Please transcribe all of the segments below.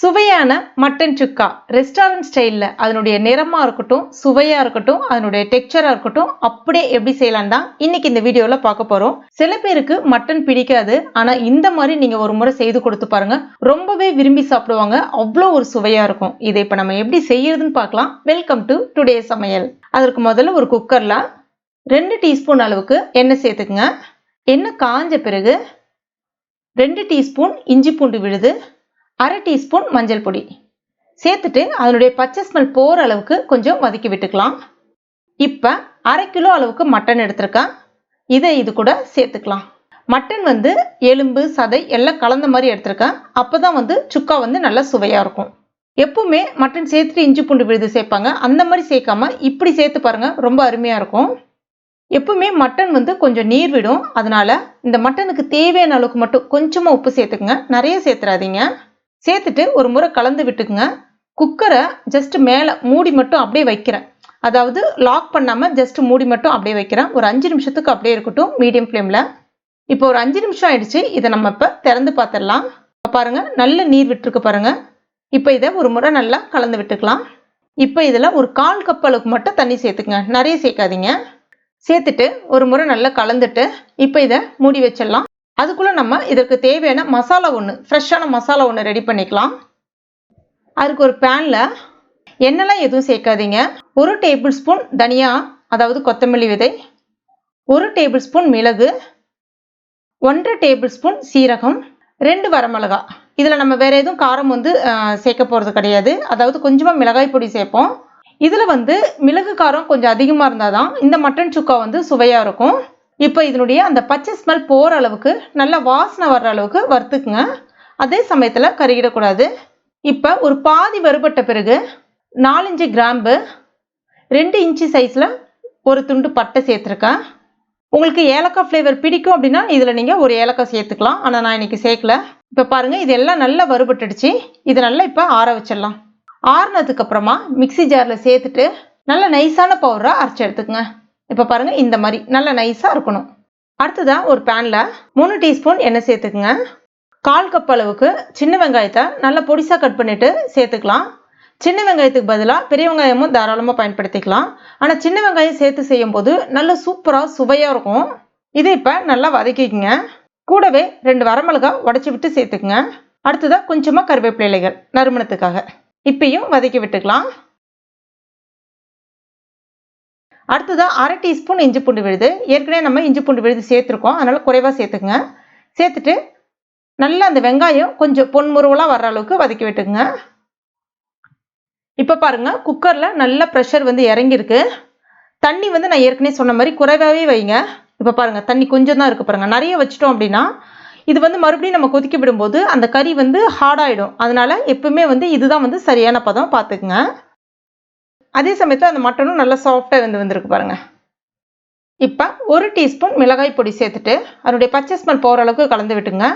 சுவையான மட்டன் சுக்கா ரெஸ்டாரண்ட் ஸ்டைலில் அதனுடைய நிறமாக இருக்கட்டும் சுவையாக இருக்கட்டும் அதனுடைய டெக்ஸ்சராக இருக்கட்டும் அப்படியே எப்படி செய்யலாம் தான் இன்னைக்கு இந்த வீடியோவில் பார்க்க போகிறோம் சில பேருக்கு மட்டன் பிடிக்காது ஆனால் இந்த மாதிரி நீங்கள் ஒரு முறை செய்து கொடுத்து பாருங்க. ரொம்பவே விரும்பி சாப்பிடுவாங்க அவ்வளோ ஒரு சுவையாக இருக்கும். இதை இப்போ நம்ம எப்படி செய்யறதுன்னு பார்க்கலாம். வெல்கம் டு டுடே சமையல். அதற்கு முதல்ல ஒரு குக்கரில் ரெண்டு டீஸ்பூன் அளவுக்கு எண்ணெய் சேர்த்துக்குங்க. எண்ணெய் காஞ்ச பிறகு ரெண்டு டீஸ்பூன் இஞ்சி பூண்டு விழுது. அரை டீஸ்பூன் மஞ்சள் பொடி. சேர்த்துட்டு அதனுடைய பச்சை ஸ்மெல் போகிற அளவுக்கு கொஞ்சம் வதக்கி விட்டுக்கலாம். இப்போ அரை கிலோ அளவுக்கு மட்டன் எடுத்திருக்கேன். இதை இது கூட சேர்த்துக்கலாம். மட்டன் வந்து எலும்பு சதை எல்லாம் கலந்த மாதிரி எடுத்திருக்கேன். அப்போ தான் வந்து சுக்கா வந்து நல்லா சுவையாக இருக்கும். எப்பவுமே மட்டன் சேர்த்துட்டு இஞ்சி பூண்டு விழுது சேர்ப்பாங்க. அந்த மாதிரி சேர்க்காம இப்படி சேர்த்து பாருங்கள் ரொம்ப அருமையாக இருக்கும். எப்பவுமே மட்டன் வந்து கொஞ்சம் நீர் விடும். அதனால் இந்த மட்டனுக்கு தேவையான அளவுக்கு மட்டும் கொஞ்சமாக உப்பு சேர்த்துக்குங்க. நிறைய சேர்த்துறாதீங்க. சேர்த்துட்டு ஒரு முறை கலந்து விட்டுக்குங்க. குக்கரை ஜஸ்ட் மேலே மூடி மட்டும் அப்படியே வைக்கிறேன். அதாவது லாக் பண்ணாமல் ஜஸ்ட் மூடி மட்டும் அப்படியே வைக்கிறேன். ஒரு அஞ்சு நிமிஷத்துக்கு அப்படியே இருக்கட்டும் மீடியம் ஃப்ளேமில் இப்போ ஒரு அஞ்சு நிமிஷம் ஆயிடுச்சு. இதை நம்ம இப்போ திறந்து பார்த்துடலாம். பாருங்க நல்ல நீர் விட்டுருக்கு பாருங்கள் இப்போ இதை ஒரு முறை நல்லா கலந்து விட்டுக்கலாம். இப்போ இதில் ஒரு கால் கப் அளவுக்கு மட்டும் தண்ணி சேர்த்துக்குங்க. நிறைய சேர்க்காதீங்க. சேர்த்துட்டு ஒரு முறை நல்லா கலந்துட்டு இப்போ இதை மூடி வச்சிடலாம். அதுக்குள்ளே நம்ம இதற்கு தேவையான மசாலா ஒன்று ஃப்ரெஷ்ஷான மசாலா ஒன்று ரெடி பண்ணிக்கலாம். அதுக்கு ஒரு பேனில் எண்ணெய்லாம் எதுவும் சேர்க்காதீங்க. ஒரு டேபிள் ஸ்பூன் தனியா அதாவது கொத்தமல்லி விதை ஒரு டேபிள் ஸ்பூன் மிளகு ஒன்றரை டேபிள் ஸ்பூன் சீரகம் ரெண்டு வரமிளகா. இதில் நம்ம வேறு எதுவும் காரம் வந்து சேர்க்க போகிறது கிடையாது. அதாவது கொஞ்சமாக மிளகாய் பொடி சேர்ப்போம். இதில் வந்து மிளகு காரம் கொஞ்சம் அதிகமாக இருந்தால் தான் இந்த மட்டன் சுக்கா வந்து சுவையாக இருக்கும். இப்போ இதனுடைய அந்த பச்சை ஸ்மெல் போகிற அளவுக்கு நல்லா வாசனை வர்ற அளவுக்கு வறுத்துக்குங்க. அதே சமயத்தில் கருகிடக்கூடாது. இப்போ ஒரு பாதி வறுபட்ட பிறகு நாலஞ்சு கிராம்பு ரெண்டு இன்ச்சு சைஸில் ஒரு துண்டு பட்டை சேர்த்துருக்கேன். உங்களுக்கு ஏலக்காய் ஃப்ளேவர் பிடிக்கும் அப்படின்னா இதில் நீங்கள் ஒரு ஏலக்காய் சேர்த்துக்கலாம். ஆனால் நான் இன்றைக்கி சேர்க்கல. இப்போ பாருங்கள் இது எல்லாம் நல்லா வறுபட்டுடுச்சு. இது நல்லா இப்போ ஆற வச்சிடலாம். ஆறுனதுக்கப்புறமா மிக்சி ஜாரில் சேர்த்துட்டு நல்ல நைஸான பவுடராக அரைச்சி எடுத்துக்கங்க. இப்போ பாருங்கள் இந்த மாதிரி நல்லா நைஸாக இருக்கணும். அடுத்ததாக ஒரு பேனில் மூணு டீஸ்பூன் எண்ணெய் சேர்த்துக்குங்க. கால் கப் அளவுக்கு சின்ன வெங்காயத்தை நல்லா பொடிசாக கட் பண்ணிவிட்டு சேர்த்துக்கலாம். சின்ன வெங்காயத்துக்கு பதிலாக பெரிய வெங்காயமும் தாராளமாக பயன்படுத்திக்கலாம். ஆனால் சின்ன வெங்காயம் சேர்த்து செய்யும் போது நல்ல சூப்பராக சுவையாக இருக்கும். இதை இப்போ நல்லா வதக்கிக்குங்க. கூடவே ரெண்டு வரமிளகா உடச்சி விட்டு சேர்த்துக்குங்க. அடுத்ததாக கொஞ்சமாக கருவேப்பிலை இலைகள் நறுமணத்துக்காக. இப்பயும் வதக்கி விட்டுக்கலாம். அடுத்ததாக அரை டீஸ்பூன் இஞ்சி பூண்டு விழுது. ஏற்கனவே நம்ம இஞ்சி பூண்டு விழுது சேர்த்துருக்கோம். அதனால் குறைவாக சேர்த்துக்குங்க. சேர்த்துட்டு நல்லா அந்த வெங்காயம் கொஞ்சம் பொன்முருவலாக வர்ற அளவுக்கு வதக்கி விட்டுக்குங்க. இப்போ பாருங்கள் குக்கரில் நல்ல ப்ரெஷர் வந்து இறங்கியிருக்கு. தண்ணி வந்து நான் ஏற்கனவே சொன்ன மாதிரி குறைவாகவே வைங்க. இப்போ பாருங்கள் தண்ணி கொஞ்சம் தான் இருக்குது பாருங்கள் நிறைய வச்சிட்டோம் அப்படின்னா இது வந்து மறுபடியும் நம்ம கொதிக்க விடும்போது அந்த கறி வந்து ஹார்டாகிடும் அதனால எப்பவுமே வந்து இதுதான் வந்து சரியான பதம் பார்த்துக்குங்க. அதே சமயத்தில் அந்த மட்டனும் நல்லா சாஃப்டாக வந்து வந்திருக்கு பாருங்கள் இப்போ ஒரு டீஸ்பூன் மிளகாய் பொடி சேர்த்துட்டு அதனுடைய பச்சை ஸ்மெல் போகிற அளவுக்கு கலந்து விட்டுங்க.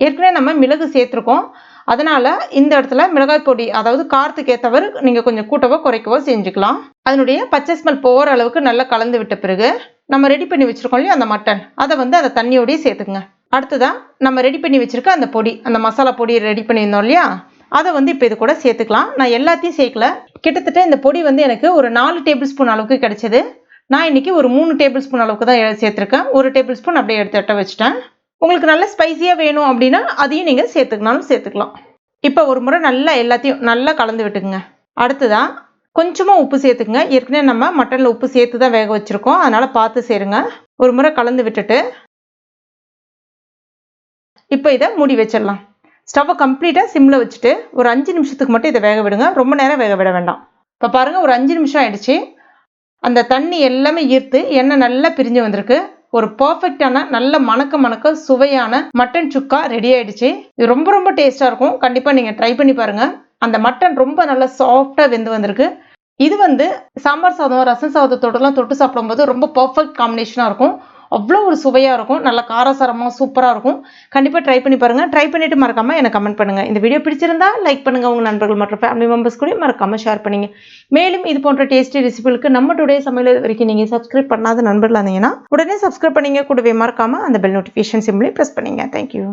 ஏற்கனவே நம்ம மிளகு சேர்த்துருக்கோம். அதனால் இந்த இடத்துல மிளகாய் பொடி அதாவது காரத்துக்கு ஏற்றவர் நீங்கள் கொஞ்சம் கூட்டவோ குறைக்கவோ செஞ்சுக்கலாம். அதனுடைய பச்சை ஸ்மெல் போகிற அளவுக்கு நல்லா கலந்து விட்ட பிறகு நம்ம ரெடி பண்ணி வச்சுருக்கோம் இல்லையா அந்த மட்டன். அதை வந்து அந்த தண்ணியோடய சேர்த்துக்குங்க. அடுத்ததான் நம்ம ரெடி பண்ணி வச்சுருக்க அந்த பொடி அந்த மசாலா பொடி ரெடி பண்ணியிருந்தோம் இல்லையா அதை வந்து இப்போ இது கூட சேர்த்துக்கலாம். நான் எல்லாத்தையும் சேர்க்கல. கிட்டத்தட்ட இந்த பொடி வந்து எனக்கு ஒரு நாலு டேபிள் ஸ்பூன் அளவுக்கு கிடைச்சது. நான் இன்றைக்கி ஒரு மூணு டேபிள் ஸ்பூன் அளவுக்கு தான் சேர்த்துருக்கேன். ஒரு டேபிள் ஸ்பூன் அப்படியே எடுத்து எட்ட வச்சுட்டேன். உங்களுக்கு நல்ல ஸ்பைஸியாக வேணும் அப்படின்னா அதையும் நீங்கள் சேர்த்துக்கினாலும் சேர்த்துக்கலாம். இப்போ ஒரு முறை நல்லா எல்லாத்தையும் நல்லா கலந்து விட்டுக்குங்க. அடுத்ததான் கொஞ்சமாக உப்பு சேர்த்துக்குங்க. ஏற்கனவே நம்ம மட்டனில் உப்பு சேர்த்து தான் வேக வச்சுருக்கோம். அதனால் பார்த்து சேருங்க. ஒரு முறை கலந்து விட்டுட்டு இப்போ இதை மூடி வச்சிடலாம். ஸ்டவ்வை கம்ப்ளீட்டாக சிம்மில் வச்சுட்டு ஒரு அஞ்சு நிமிஷத்துக்கு மட்டும் இதை வேக விடுங்க. ரொம்ப நேரம் வேக விட வேண்டாம். இப்போ பாருங்கள் ஒரு அஞ்சு நிமிஷம் ஆயிடுச்சு. அந்த தண்ணி எல்லாமே ஈர்த்து எண்ணெய் நல்லா பிரிஞ்சு வந்திருக்கு. ஒரு பர்ஃபெக்டான நல்ல மணக்க மணக்க சுவையான மட்டன் சுக்கா ரெடி ஆயிடுச்சு. இது ரொம்ப ரொம்ப டேஸ்ட்டாக இருக்கும். கண்டிப்பாக நீங்கள் ட்ரை பண்ணி பாருங்கள் அந்த மட்டன் ரொம்ப நல்லா சாஃப்டாக வெந்து வந்திருக்கு. இது வந்து சாம்பார் சாதம் ரசம் சாதத்தோடலாம் தொட்டு சாப்பிடும்போது ரொம்ப பர்ஃபெக்ட் காம்பினேஷனாக இருக்கும். அவ்வளோ ஒரு சுவையாக இருக்கும். நல்லா காரசாரமாக சூப்பராக இருக்கும். கண்டிப்பாக ட்ரை பண்ணி பாருங்கள் ட்ரை பண்ணிவிட்டு மறக்காமல் எனக்கு கமெண்ட் பண்ணுங்கள் இந்த வீடியோ பிடிச்சிருந்தா லைக் பண்ணுங்கள் உங்கள் நண்பர்கள் மற்றும் ஃபேமிலி மெம்பர்ஸ் கூட மறக்காமல் ஷேர் பண்ணிங்க. மேலும் இது போன்ற டேஸ்டி ரெசிபிகளுக்கு நம்ம டுடே சமையல் வரைக்கும் நீங்கள் சப்ஸ்கிரைப் பண்ணாத நண்பர்கள் இருந்தீங்கன்னா உடனே சப்ஸ்கிரைப் பண்ணிங்க. கூடவே மறக்காமல் அந்த பெல் நோட்டிஃபிகேஷன் சிம்லி ப்ரெஸ் பண்ணிங்க. Thank you